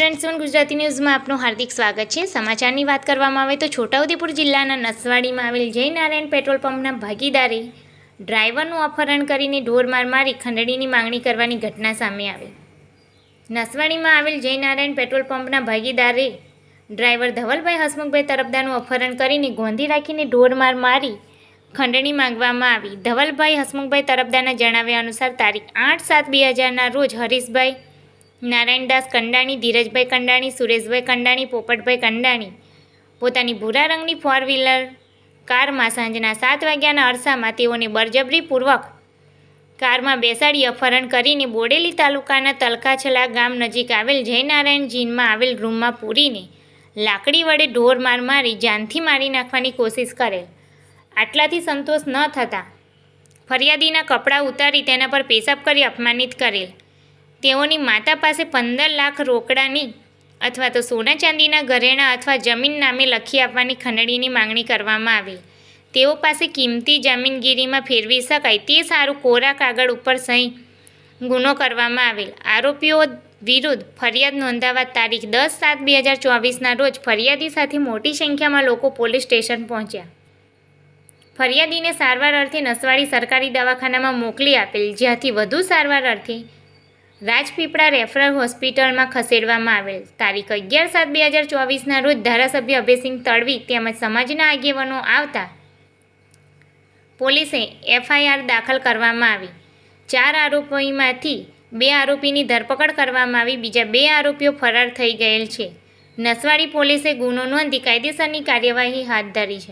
Ninety seven Gujarati ન્યૂઝમાં આપનું હાર્દિક સ્વાગત છે. સમાચારની વાત કરવામાં આવે તો છોટાઉદેપુર જિલ્લાના નસવાડીમાં આવેલ જય નારાયણ પેટ્રોલ પંપના ભાગીદારે ડ્રાઈવરનું અપહરણ કરીને ઢોરમાર મારી ખંડણીની માંગણી કરવાની ઘટના સામે આવી. નસવાડીમાં આવેલ જય નારાયણ પેટ્રોલ પંપના ભાગીદારે ડ્રાઈવર ધવલભાઈ હસમુખભાઈ તરફદારનું અપહરણ કરીને ગોંધી રાખીને ઢોરમાર મારી ખંડણી માંગવામાં આવી. ધવલભાઈ હસમુખભાઈ તરફદારના જણાવ્યા અનુસાર તારીખ આઠ સાત બે હજારના રોજ હરીશભાઈ નારાયણદાસ કંડાણી, ધીરજભાઈ કંડાણી, સુરેશભાઈ કંડાણી, પોપટભાઈ કંડાણી. પોતાની ભૂરા રંગની ફોર વ્હીલર કારમાં સાંજના સાત વાગ્યાના અરસામાં તેઓને બળજબરીપૂર્વક કારમાં બેસાડી અપહરણ કરીને બોડેલી તાલુકાના તલકાછલા ગામ નજીક આવેલ જયનારાયણ જીનમાં આવેલ રૂમમાં પૂરીને લાકડી વડે ઢોર માર મારી જાનથી મારી નાખવાની કોશિશ કરેલ. આટલાથી સંતોષ ન થતાં ફરિયાદીના કપડાં ઉતારી તેના પર પેશાબ કરી અપમાનિત કરેલ. તેઓની માતા પાસે પંદર લાખ રોકડાની અથવા તો સોના ચાંદીના ઘરેણાં અથવા જમીન નામે લખી આપવાની ખંડણીની માંગણી કરવામાં આવી. તેઓ પાસે કિંમતી જમીનગીરીમાં ફેરવી શકાય તે સારું કોરા કાગળ ઉપર સહી ગુનો કરવામાં આવેલ. આરોપીઓ વિરુદ્ધ ફરિયાદ નોંધાવા તારીખ દસ સાત બે હજાર ચોવીસના રોજ ફરિયાદી સાથે મોટી સંખ્યામાં લોકો પોલીસ સ્ટેશન પહોંચ્યા. ફરિયાદીને સારવાર અર્થે નસવાડી સરકારી દવાખાનામાં મોકલી આપેલ, જ્યાંથી વધુ સારવાર અર્થે રાજપીપળા રેફરલ હોસ્પિટલમાં ખસેડવામાં આવેલ. તારીખ અગિયાર સાત બે હજાર ચોવીસના રોજ ધારાસભ્ય અભયસિંહ તડવી તેમજ સમાજના આગેવાનો આવતા પોલીસે એફઆઈઆર દાખલ કરવામાં આવી. ચાર આરોપીમાંથી બે આરોપીની ધરપકડ કરવામાં આવી. બીજા બે આરોપીઓ ફરાર થઈ ગયેલ છે. નસવાડી પોલીસે ગુનો નોંધી કાયદેસરની કાર્યવાહી હાથ ધરી છે.